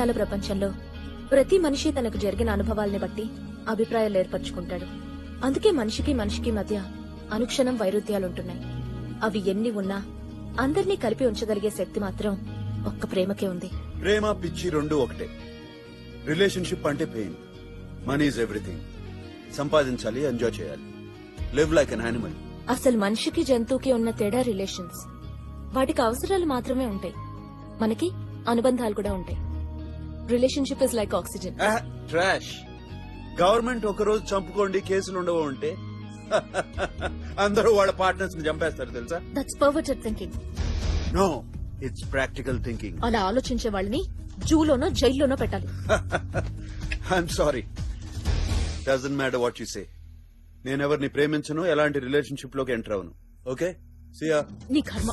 చాలా ప్రపంచంలో ప్రతి మనిషి తనకు జరిగిన అనుభవాల్ని బట్టి అభిప్రాయాలు ఏర్పరచుకుంటాడు. అందుకే మనిషికి మనిషికి మధ్య అనుక్షణం వైరుధ్యాలుంటున్నాయి. అవి ఎన్ని ఉన్నా అందర్నీ కలిపి ఉంచగలిగే శక్తి మాత్రం ఒక్క ప్రేమకే ఉంది. ప్రేమ పిచ్చి రెండు ఒకటే. రిలేషన్షిప్ అంటే పెయిన్. Money is everything. సంపాదించాలి ఎంజాయ్ చేయాలి. Live like an animal. అసలు మనిషికి జంతువుకి ఉన్న తేడా రిలేషన్స్. వాటికి అవసరాలు మాత్రమే ఉంటాయి. మనకి అనుబంధాలు కూడా ఉంటాయి. Relationship is like oxygen trash government ఒక రోజు చంపుకోండి కేసులు ఉండవు ఉంటే అందరూ వాళ్ళ పార్ట్నర్స్ని చంపేస్తారు తెలుసా? That's perverted thinking no it's practical thinking అలా ఆలోచించే వాళ్ళని జూలోనో జైల్లోనో పెట్టాలి. I'm sorry doesn't matter what you say నేను ఎవరిని ప్రేమించను ఎలాంటి రిలేషన్షిప్లోకి ఎంటర్ అవను ఓకే సియా నీ కర్మ.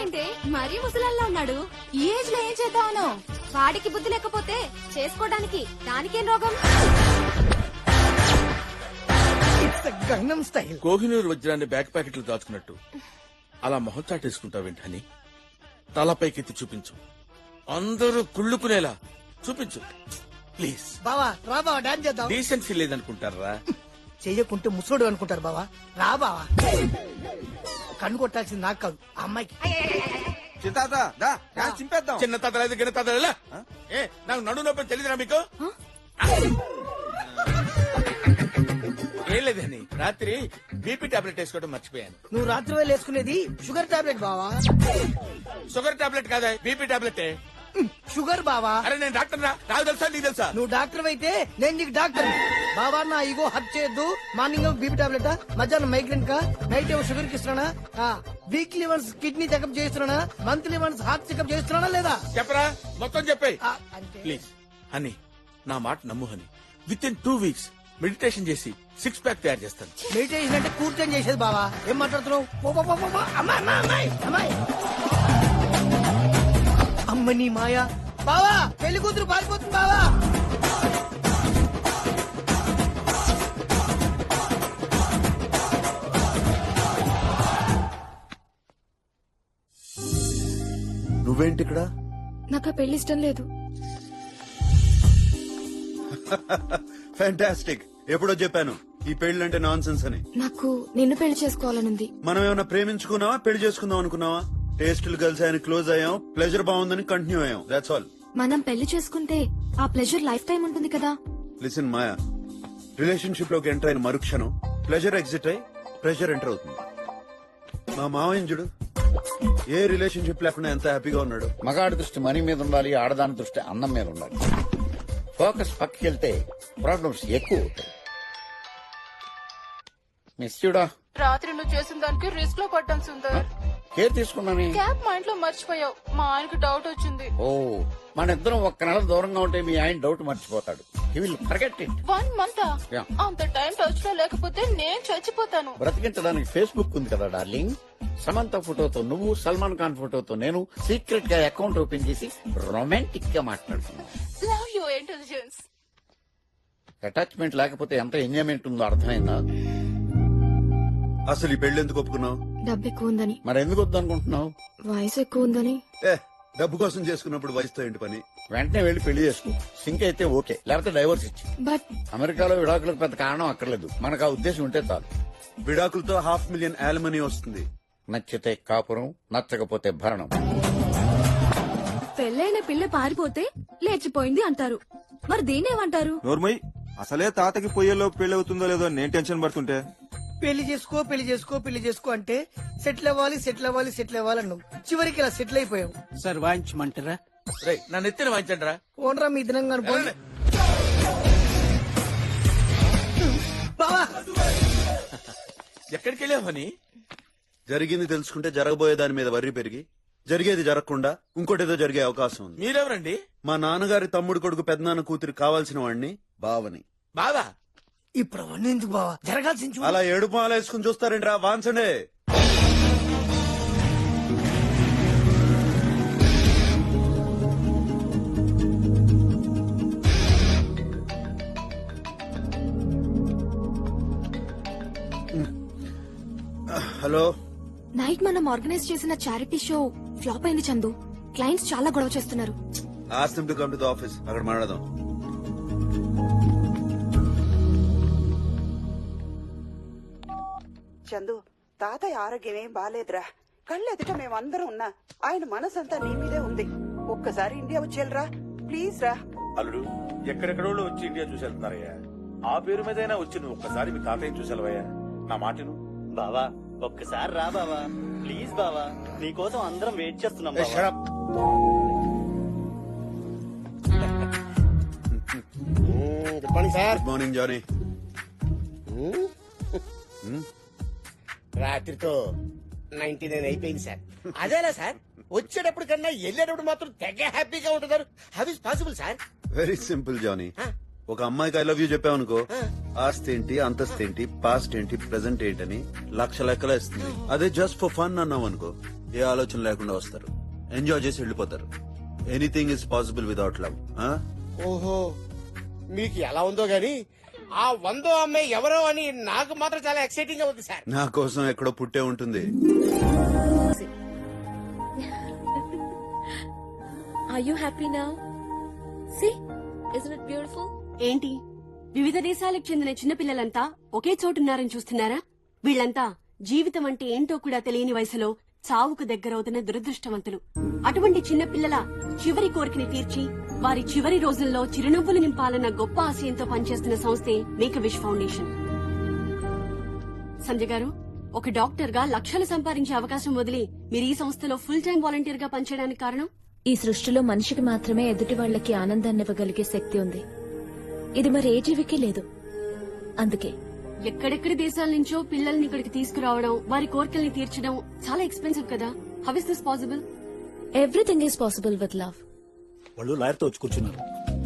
కొడుకేంటి మరీ ముసలల్లా ఉన్నాడు ఈ ఏజ్లో ఏం చేద్దామను? వాడికి బుద్ధి లేకపోతే చేసుకోవడానికి దానికేం రోగం? ఇట్స్ గంగం స్టైల్ కోహినూరు వజ్రాన్ని బ్యాక్ ప్యాకెట్లు దాచుకున్నట్టు. అలా మొహం చాటేసుకుంటావేంటని తలపైకెత్తి చూపించు. అందరూ కుళ్ళుకునేలా చూపించు. ప్లీజ్ బావా రా బావా డాన్స్ చేద్దాం. డీసెన్సీ లేదనుకుంటారా? చెయ్యకుంటే ముసోడు అనుకుంటారు బావా. రా బావా. కన్ను కొట్టాల్సింది నాకు కాదు ఆ అమ్మాయికి. చిన్న తాత లేదు గిన్న తాత లేదా? ఏ నాకు నడు నొప్పి తెలియదురా మీకు? ఏం లేదని రాత్రి బీపీ టాబ్లెట్ వేసుకోవడం మర్చిపోయాను. నువ్వు రాత్రి వేళ వేసుకునేది షుగర్ టాబ్లెట్ బావా? షుగర్ టాబ్లెట్ కాదా? BP tablet? షుగర్ బావా? అరే నేను డాక్టర్ నాకు తెలుసా నీకు తెలుసా? నువ్వు డాక్టర్ అయితే నేను నీకు డాక్టర్. బావా నా ఇగో హట్ చేయొద్దు. Morning BP tablet? మధ్యాహ్నం మైగ్రేన్ కా నైట్ ఏమో షుగర్కి ఇస్తున్నానా? వీక్లీ వన్స్ కిడ్నీ చెకప్ చేస్తున్నానా మంత్లీ వన్స్ హార్ట్ చెకప్ చేస్తున్నానా లేదా? చెప్పరా? మొత్తం చెప్పే ప్లీజ్. హనీ నా మాట నమ్ము honey. Within two weeks meditation చేసి సిక్స్ ప్యాక్ తయారు చేస్తాను. మెడిటేషన్ అంటే కూర్చొని చేసేది బావా. ఏం మాట్లాడుతున్నావు? నీ మాయా. బావా పెళ్ళి కూతురు పారిపోతుంది బావా. నువ్వేంటి ఇక్కడ? నాకు ఆ పెళ్ళి ఇష్టం లేదు. ఫ్యాంటాస్టిక్ ఎప్పుడో చెప్పాను ఈ పెళ్ళి నాన్ సెన్స్ అని. నాకు నిన్ను పెళ్ళి చేసుకోవాలనుంది. మనం ఏమైనా ప్రేమించుకున్నావా పెళ్ళి చేసుకుందాం అనుకున్నావా? టేస్టులు కలిసాయని క్లోజ్ అయ్యాం. ప్లెజర్ బాగుందని కంటిన్యూ అయ్యాం. దాట్స్ ఆల్ మనం పెళ్ళి చేసుకుంటే ఆ ప్లెజర్ లైఫ్ టైం ఉంటుంది కదా. లిసన్ మాయా రిలేషన్షిప్లోకి ఎంటర్ అయిన మరుక్షణం ప్లెజర్ ఎగ్జిట్ అయి ప్రెషర్ ఎంటర్ అవుతుంది. మా మావయ్య చూడు. ఏ రిలేషన్షిప్ లేకుండా ఎంత హ్యాపీగా ఉన్నాడు. మగాడి దృష్టి మనీ మీద ఉండాలి ఆడదాని దృష్టి అన్నం మీద ఉండాలి. ఫోకస్ పక్కకి వెళ్తే ప్రాబ్లమ్స్ ఎక్కువ అవుతాయి. మిస్ చూడా? రాత్రి నువ్వు చేసిన దానికి రిస్క్లో పడ్డాను సుందర్. కేర్ తీసుకున్నాను? క్యాబ్ మా ఇంట్లో మర్చిపోయావు. మా ఆయనకి డౌట్ వచ్చింది. ఓ మన ఇద్దరం ఒక్క నెల దూరంగా ఉంటే మీ ఆయన డౌట్ మర్చిపోతాడు. He will forget it one month Yeah. అంత టైం టచ్లో లేకపోతే నేను చచ్చిపోతాను. బ్రతికించడానికి ఫేస్బుక్ ఉంది కదా డార్లింగ్ సమంత ఫోటోతో నువ్వు సల్మాన్ ఖాన్ ఫోటోతో నేను సీక్రెట్గా అకౌంట్ ఓపెన్ చేసి రొమాంటిక్గా మాట్లాడుతున్నాను లవ్ యూ ఇంటెలిజెన్స్ అటాచ్మెంట్ లేకపోతే ఎంత ఎంజాయ్మెంట్ ఉందో అర్థమైందా? అసలు ఈ పెళ్ళి ఎందుకు ఒప్పుకున్నావు? డబ్బు ఎక్కువ ఉందని మరి ఎందుకు వద్దనుకుంటున్నావు వయసు ఎక్కువ ఉందని ఏ డబ్బు కోసం చేసుకున్నప్పుడు వయసుతో ఏంటి పని? వెంటనే వెళ్ళి పెళ్ళి చేసుకో. సింక్ అయితే ఓకే లేకపోతే డైవర్స్ ఇచ్చి. బట్ అమెరికాలో విడాకులకు పెద్ద కారణం అక్కర్లేదు. మనకు ఆ ఉద్దేశం ఉంటే చాలు. విడాకులతో హాఫ్ మిలియన్ యాలమనీ వస్తుంది. నచ్చితే కాపురం నచ్చకపోతే భరణం. పెళ్ళైన పిల్ల పారిపోతే లేచిపోయింది అంటారు. మరి దీన్నేమంటారు? నోర్మయ్ అసలే తాతకి పొయ్యేలోపు పెళ్ళి అవుతుందో లేదో అని నేను టెన్షన్ పడుతుంటే. పెళ్ళి చేసుకో పెళ్ళి చేసుకో పెళ్ళి చేసుకో అంటే సెటిల్ అవ్వాలి సెటిల్ అవ్వాలి సెటిల్ అవ్వాలి అన్నావు. చివరికి ఇలా సెటిల్ అయిపోయావు. సార్ వాయించమంటారా? రే నన్ను ఎత్తిన వాయించండి రా ఓనరా మీ దినంగా అనుకోండి బావా! ఎక్కడికి వెళ్ళావు హనీ? జరిగింది తెలుసుకుంటే జరగబోయే దాని మీద వర్రి పెరిగి జరిగేది జరగకుండా ఇంకోటేదో జరిగే అవకాశం ఉంది. మీరెవరండి? మా నాన్నగారి తమ్ముడు కొడుకు పెద్దనాన్న కూతురు కావాల్సిన వాడిని బావని. బావా? ఇప్పుడు అవన్నీ ఎందుకు బావా? జరగాల్సింది. అలా ఏడుపు మాల వేసుకుని చూస్తారేంట్రా? వాంచండే. హలో. నైట్ మనం ఆర్గనైజ్ చేసిన చారిటీ షో ఫ్లాప్ అయింది చందు. క్లయింట్స్ చాలా గొడవ చేస్తున్నారు. Ask to come to the office. అక్కడ మాట్లాడదాం. చందు తాతయ్య ఆరోగ్యం ఏం బాలేదురా. కళ్ళెదుట మేమందరం ఉన్నా ఆయన మనసంతా నీ మీదే ఉంది. ఒక్కసారి ఇండియా వచ్చేళ్ళరా ప్లీజ్ రా. అల్లుడు ఎక్కడెక్కడో వచ్చి ఇండియా చూసి వెళ్తున్నారయ్యా ఆ పేరు మీదైనా వచ్చి నువ్వు ఒక్కసారి మీ తాతయ్య చూసేవయ్యా నా మాటను. బావా ఒక్కసారి రా బావా. ప్లీజ్ బావా నీకోసం అందరం వెయిట్ చేస్తున్నాం బావా. Good morning sir good morning Johnny రాత్రితో ninety nine అయిపోయింది సార్. అదేలా సార్? వచ్చేటప్పుడు కన్నా వెళ్ళేటప్పుడు మాత్రం తెగ హ్యాపీగా ఉంటున్నారు. How is possible sir very simple Johnny ఒక అమ్మాయికి ఐ లవ్ యూ చెప్పావనుకో ఆస్తి ఏంటి అంతస్తు ఏంటి పాస్ట్ ఏంటి ప్రెసెంట్ ఏంటని లక్ష లెక్కల ఇస్తుంది. అదే జస్ట్ ఫర్ ఫన్ అన్నావు అనుకో ఏ ఆలోచన లేకుండా వస్తారు. ఎంజాయ్ చేసి వెళ్ళిపోతారు. Anything is possible without love ఓహో మీకు ఎలా ఉందో గాని ఆ వందో అమ్మాయి ఎవరో అని నాకు మాత్రం చాలా ఎక్సైటింగ్గా ఉంది సార్. నా కోసం ఎక్కడో పుట్టే ఉంటుంది. Are you happy now see it beautiful ఏంటి? వివిధ దేశాలకు చెందిన చిన్నపిల్లలంతా ఒకే చోటున్నారని చూస్తున్నారా? వీళ్ళంతా జీవితం అంటే ఏంటో కూడా తెలియని వయసులో చావుకు దగ్గరవుతున్న దురదృష్టవంతులు. అటువంటి చిన్నపిల్లల చివరి కోరికని తీర్చి వారి చివరి రోజుల్లో చిరునవ్వులు నింపాలన్న గొప్ప ఆశయంతో పనిచేస్తున్న సంస్థే make wish foundation. Sanjay garu ఒక డాక్టర్గా లక్షలు సంపాదించే అవకాశం వదిలి మీరు ఈ సంస్థలో ఫుల్ టైం వాలంటీర్గా పనిచేయడానికి కారణం? ఈ సృష్టిలో మనిషికి మాత్రమే ఎదుటి వాళ్ళకి ఆనందాన్ని ఇవ్వగలిగే శక్తి ఉంది. ఇది మరి ఏ జీవికి లేదు. అందుకే ఎక్కడెక్కడి దేశాల నుంచో పిల్లల్ని ఇక్కడికి తీసుకురావడం వారి కోరికల్ని తీర్చడం చాలా ఎక్స్పెన్సివ్ కదా. How is this possible everything is possible with love వాళ్ళు లాయర్తో వచ్చి కూర్చున్నారు.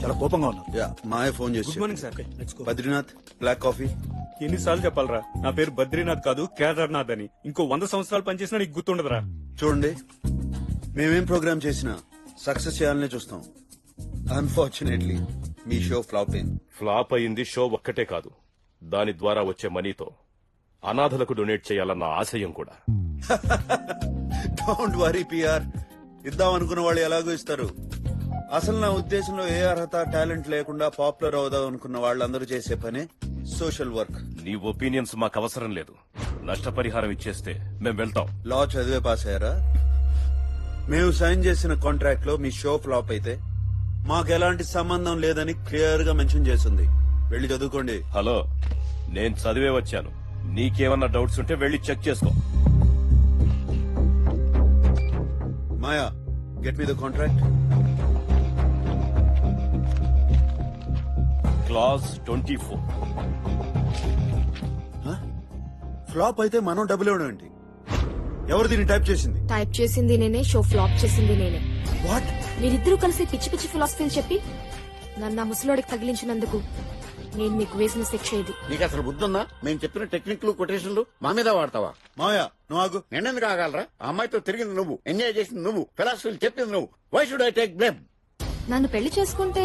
చాలా కోపంగా ఉన్నారు. యా మాయ ఫోన్ చేసి good morning sir Badrinath black coffee ఎన్నిసార్లు చెప్పాలరా? నా పేరు బద్రీనాథ్ కాదు కేదార్నాథ్ అని. ఇంకో వంద సంవత్సరాలు పనిచేసినా నీకు గుర్తుండదురా. చూడండి మేమేం ప్రోగ్రామ్ చేసినా సక్సెస్ చేయాలనే చూస్తాం. అన్ఫార్చునేట్లీ మీ షో ఫ్లాప్ అయింది. ఫ్లాప్ అయింది షో ఒక్కటే కాదు. దాని ద్వారా వచ్చే మనీతో అనాథలకు డొనేట్ చేయాలన్న ఆశయం కూడా. డోంట్ వరీ పిఆర్ ఇద్దాం అనుకున్న వాళ్ళు ఎలాగో ఇస్తారు. అసలు నా ఉద్దేశంలో ఏ అర్హత టాలెంట్ లేకుండా పాపులర్ అవుదాం అనుకున్న వాళ్ళందరూ చేసే పనే సోషల్ వర్క్. నీ ఒపీనియన్స్ మాకు అవసరం లేదు. నష్టపరిహారం ఇచ్చేస్తే మేం వెళ్తాం. లా చదివే పాస్ అయ్యారా? మేము సైన్ చేసిన కాంట్రాక్ట్లో మీ షో ఫ్లాప్ అయితే మాకు ఎలాంటి సంబంధం లేదని క్లియర్గా మెన్షన్ చేసింది. వెళ్ళి చదువుకోండి. హలో నేను చదివే వచ్చాను. నీకేమన్నా డౌట్స్ ఉంటే వెళ్ళి చెక్ చేసుకో. Maya get me the contract. Clause twenty four. Flop అయితే మనం డబ్బులు ఇవ్వడం ఏంటి? ఎవరు దీన్ని టైప్ చేసింది? టైప్ చేసింది నేనే షో ఫ్లాప్ చేసింది నేనే. వాట్? మీరిద్దరూ కలిసి పిచ్చి పిచ్చి ఫిలాసఫీలు చెప్పి నన్ను ఆ ముసలోడికి తగిలించినందుకు నేను మీకు వేసిన శిక్ష ఇది. నీకు అసలు బుద్ధుందా? మేము చెప్పిన టెక్నిక్లు కొటేషన్లు మా మీద వాడతావా? మాయా నువ్వు ఆగు. నేనెందుకు ఆగలరా? ఆ అమ్మాయితో తిరిగింది నువ్వు ఎంజాయ్ చేసింది నువ్వు ఫిలాసఫీలు చెప్పింది నువ్వు. Why should I take blame నన్ను పెళ్ళి చేసుకుంటే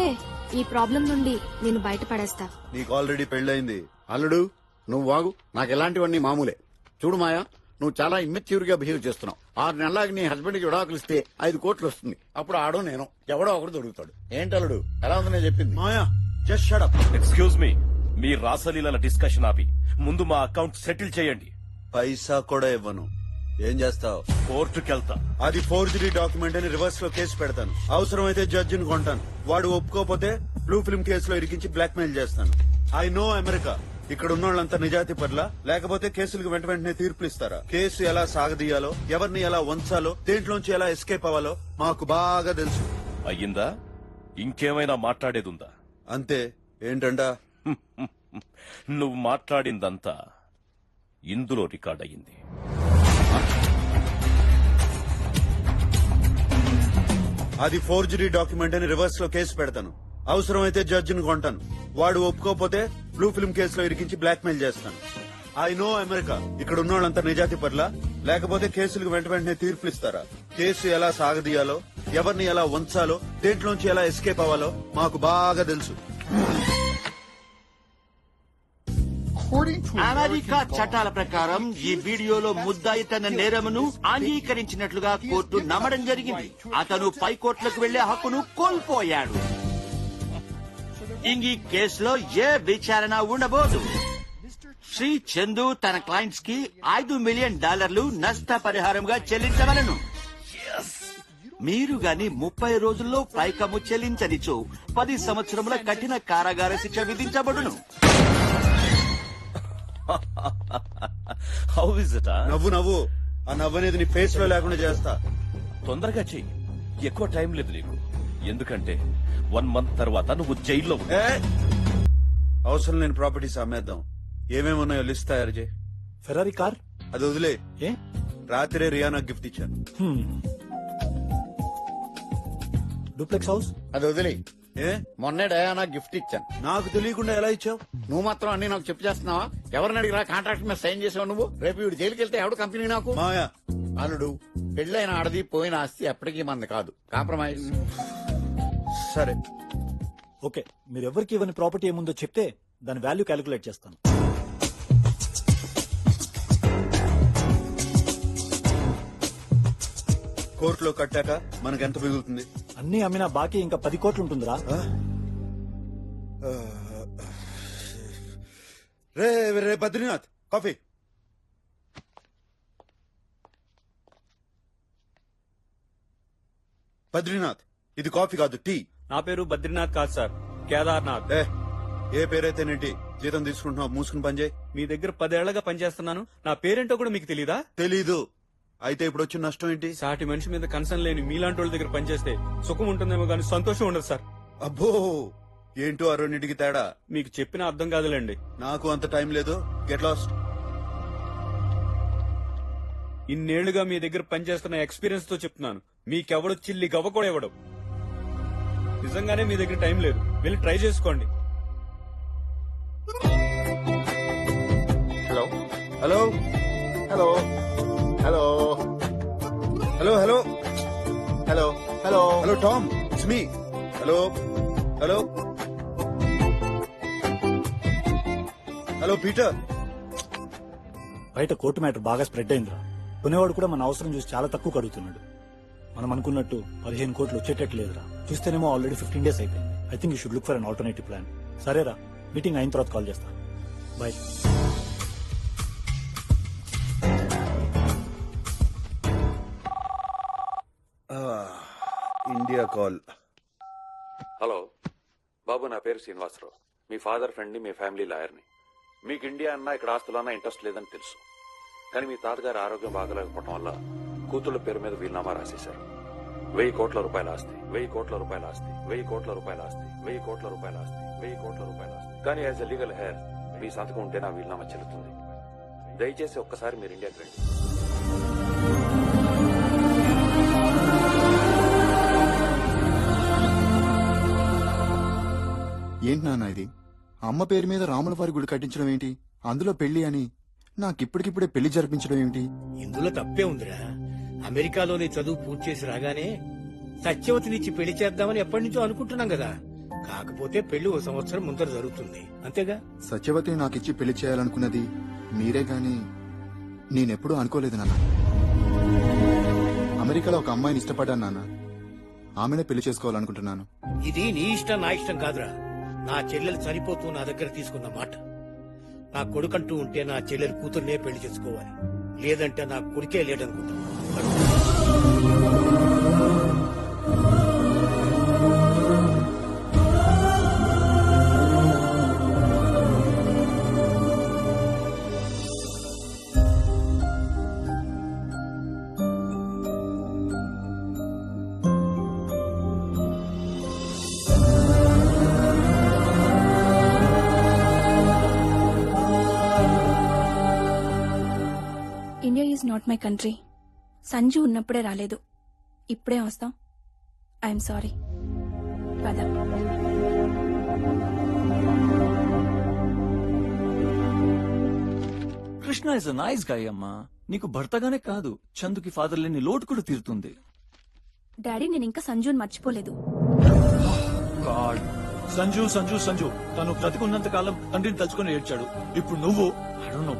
ఈ ప్రాబ్లం నుండి నేను బయటపడేస్తా. నీకు ఆల్రెడీ పెళ్ళైంది అల్లుడు నువ్వు వాగు నాకు ఎలాంటివన్నీ మామూలే. చూడు మాయా నువ్వు చాలా ఇమ్మెచ్యూర్గా బిహేవ్ చేస్తున్నావు. ఆరు నెలలకి నీ హస్బెండ్కి విడాకులు ఇస్తే ఐదు కోట్లు వస్తుంది. అప్పుడు ఆడో నేను ఎవడో ఒకడు దొరుకుతాడు. ఏంటి అల్లుడు? ఎలా ఉందని చెప్పింది? Maya just shut up excuse me మీ రాసలీలల డిస్కషన్ ఆపి. ముందు మా అకౌంట్ సెటిల్ చేయండి. పైసా కూడా ఇవ్వను. ఏం చేస్తావు? కోర్టుకెళ్తా. అది ఫోర్జరీ డాక్యుమెంట్ అని రివర్స్లో కేసు పెడతాను. అవసరమైతే జడ్జిని కొంటాను. వాడు ఒప్పుకోకపోతే బ్లూ ఫిల్మ్ కేసులో ఇరికించి బ్లాక్ మెయిల్ చేస్తాను. I know America. ఇక్కడ ఉన్న వాళ్ళంతా నిజాతి పట్ల లేకపోతే కేసులకు వెంట వెంటనే తీర్పులు ఇస్తారా? కేసు ఎలా సాగదీయాలో ఎవరిని ఎలా వంచాలో దేంట్లోంచి ఎలా ఎస్కేప్ అవ్వాలో మాకు బాగా తెలుసు. అయ్యిందా? ఇంకేమైనా మాట్లాడేదుందా? అంతే. ఏంటండా? నువ్వు మాట్లాడిందంతా ఇందులో రికార్డ్ అయ్యింది అది ఫోర్జరీ డాక్యుమెంట్ అని రివర్స్లో కేసు పెడతాను. అవసరమైతే జడ్జిని కొంటాను. వాడు ఒప్పుకోకపోతే బ్లూ ఫిల్మ్ కేసులో ఇరికించి బ్లాక్ మెయిల్ చేస్తాను. ఐ నో అమెరికా ఇక్కడ ఉన్న వాళ్ళంతా నిజాతి పట్ల లేకపోతే కేసులకు వెంట వెంటనే తీర్పులు ఇస్తారా? కేసు ఎలా సాగదీయాలో? ఎవరిని ఎలా వంచాలో? దేంట్లోంచి ఎలా ఎస్కేప్ అవ్వాలో? మాకు బాగా తెలుసు. అమెరికా చట్టాల ప్రకారం ఈ వీడియోలో ముద్దాయి తన నేరమును అంగీకరించినట్లుగా కోర్టు నమ్మడం జరిగింది. అతను పై కోర్టులకు వెళ్ళే హక్కును కోల్పోయాడు. ఇంక ఈ కేసులో ఏ విచారణ ఉండబోదు. శ్రీ చందు తన క్లయింట్స్కి ఐదు మిలియన్ డాలర్లు నష్టపరిహారంగా చెల్లించవలను. మీరు గాని ముప్పై రోజుల్లో పైకము చెల్లించనిచో పది సంవత్సరముల కఠిన కారాగార శిక్ష విధించబడును. హౌ ఇస్ ఇట్ నవ్వు నవ్వు. ఆ నవ్వు అనేది నీ ఫేస్లో లేకుండా చేస్తా. తొందరగా చెయ్యి. ఎక్కువ టైం లేదు నీకు. ఎందుకంటే వన్ మంత్ తర్వాత నువ్వు జైల్లో ఉంటావు. అవసరం లేని ప్రాపర్టీస్ అమ్మేద్దాం. ఏమేమి ఉన్నాయో లిస్ట్ తయారు చేయి. ఫెరారీ కార్ అది వదిలే. ఏ? రాత్రే రియానా గిఫ్ట్ ఇచ్చాను. డూప్లెక్స్ హౌస్ అది వదిలే. ఏ? మొన్నే డయానా గిఫ్ట్ ఇచ్చాను. నాకు తెలియకుండా ఎలా ఇచ్చావు? నువ్వు మాత్రం అన్ని నాకు చెప్పు చేస్తున్నావా? ఎవరిని అడిగిరా కాంట్రాక్ట్ మీద సైన్ చేసావు నువ్వు? రేపు వీడు జైలుకి వెళ్తే ఎవడు కంపెనీ నాకు? మాయా అల్లుడు పెళ్ళైన ఆడది పోయిన ఆస్తి ఎప్పటికీ మంది కాదు. కాంప్రమైజ్. సరే. ఓకే మీరు ఎవరికి ఇవ్వని ప్రాపర్టీ ఏముందో చెప్తే దాని వాల్యూ క్యాలిక్యులేట్ చేస్తాను. కోర్టులో కట్టాక మనకి ఎంత మిగులుతుంది? అన్ని అమ్మినా బాకీ ఇంకా పది కోట్లు ఉంటుందిరా. రే రే బద్రీనాథ్ కాఫీ. బద్రీనాథ్ ఇది కాఫీ కాదు టీ. నా పేరు బద్రీనాథ్ కాదు సార్ కేదార్నాథ్. ఏ ఏ పేరైతేనేంటి? జీతం తీసుకుంటున్నావు మూసుకుని పనిచేయి మీ దగ్గర పదేళ్ళగా పనిచేస్తున్నాను నా పేరేంటో కూడా మీకు తెలీదా? తెలీదు. అయితే ఇప్పుడు వచ్చిన నష్టం ఏంటి? సాటి మనిషి మీద కన్సర్న్ లేని మీలాంటి వాళ్ళ దగ్గర పనిచేస్తే సుఖం ఉంటుందేమో కానీ సంతోషం ఉండదు సార్. అబ్బో! ఏంటో ఆ రెండింటికి తేడా? మీకు చెప్పిన అర్థం కాదులేండి. నాకు అంత టైం లేదు. గెట్ లాస్ట్ ఇన్నేళ్ళుగా మీ దగ్గర పనిచేస్తున్న ఎక్స్పీరియన్స్తో చెప్తున్నాను. మీకెవడు చిల్లి గవ్వ కూడా ఇవ్వడు. నిజంగానే మీ దగ్గర టైం లేదు. వెళ్ళి ట్రై చేసుకోండి. Hello. Hello. Hello. Hello. Hello hello. Hello. Hello. Hello Tom. It's me. Hello. Hello. Hello Peter. బయట కోర్టు మ్యాటర్ బాగా స్ప్రెడ్ అయిందిరా. కొనేవాడు కూడా మన అవసరం చూసి చాలా తక్కువ కడుగుతున్నాడు. మనం అనుకున్నట్టు పదిహేను కోట్లు వచ్చేటట్టు లేదురా. చూస్తేనేమో ఆల్రెడీ ఫిఫ్టీన్ డేస్ అయిపోయింది. I think you should look for an alternative plan సరేరా మీటింగ్ అయిన తర్వాత కాల్ చేస్తా. బాయ్ ఇండియా కాల్ హలో బాబు నా పేరు శ్రీనివాసరావు. మీ ఫాదర్ ఫ్రెండ్ని మీ ఫ్యామిలీ లాయర్ని. మీకు ఇండియా అన్నా ఇక్కడ ఆస్తులన్నా ఇంట్రెస్ట్ లేదని తెలుసు. కానీ మీ తాతగారి ఆరోగ్యం బాగలేకపోవడం వల్ల కూతుళ్ళ పేరు మీద వీలునామా రాసేశారు. వెయ్యి కోట్ల రూపాయల ఆస్తి వెయ్యి కోట్ల రూపాయల ఆస్తి వెయ్యి కోట్ల రూపాయల ఆస్తి వెయ్యి కోట్ల రూపాయల ఆస్తి వెయ్యి కోట్ల రూపాయల ఆస్తి. కానీ యాజ్ ఎ లీగల్ హెయిర్ మీ సంతకం ఉంటే నా వీలునామా చెల్లుతుంది. దయచేసి ఒక్కసారి మీరు ఇండియాకి రండి. ఏంటి నాన్న ఇది? అమ్మ పేరు మీద రాముల వారి గుడి కట్టించడం ఏంటి? అందులో పెళ్ళి అని. నాకిప్పటికిప్పుడే పెళ్ళి జరిపించడం ఏమిటి ఇందులో తప్పే ఉందిరా. అమెరికాలోని చదువు పూర్తి చేసి రాగానే సత్యవతినిచ్చి పెళ్ళి చేద్దామని ఎప్పటి నుంచో అనుకుంటున్నాం కదా. కాకపోతే పెళ్ళి ఓ సంవత్సరం ముందర జరుగుతుంది. అంతేగా? సత్యవతిని నాకిచ్చి పెళ్ళి చేయాలనుకున్నది మీరే గాని నేనెప్పుడూ అనుకోలేదు నాన్న. అమెరికాలో ఒక అమ్మాయిని ఇష్టపడ్డాను నాన్న. ఆమెనే పెళ్ళి చేసుకోవాలనుకుంటున్నాను. ఇది నీ ఇష్టం నా ఇష్టం కాదురా. నా చెల్లెలు చనిపోతూ నా దగ్గర తీసుకున్న మాట. నా కొడుకంటూ ఉంటే నా చెల్లెలు కూతుర్నే పెళ్ళి చేసుకోవాలి. లేదంటే నా కొడుకే లేడనుకుంటా. India is not my country. Sanju ఉన్నప్పుడే రాలేదు. ఇప్పుడే వస్తాం. I'm sorry. పద. Krishna is a nice guy అమ్మా. నీకు భర్తగానే కాదు. చందుకి ఫాదర్ లేని లోటు కూడా తీరుతుంది. డాడీ నేను ఇంకా సంజుని మర్చిపోలేదు. గాడ్. సంజు సంజు సంజు. తను బ్రతికున్నంత కాలం తండ్రిని తలుచుకొని ఏడ్చాడు. ఇప్పుడు నువ్వు I don't know,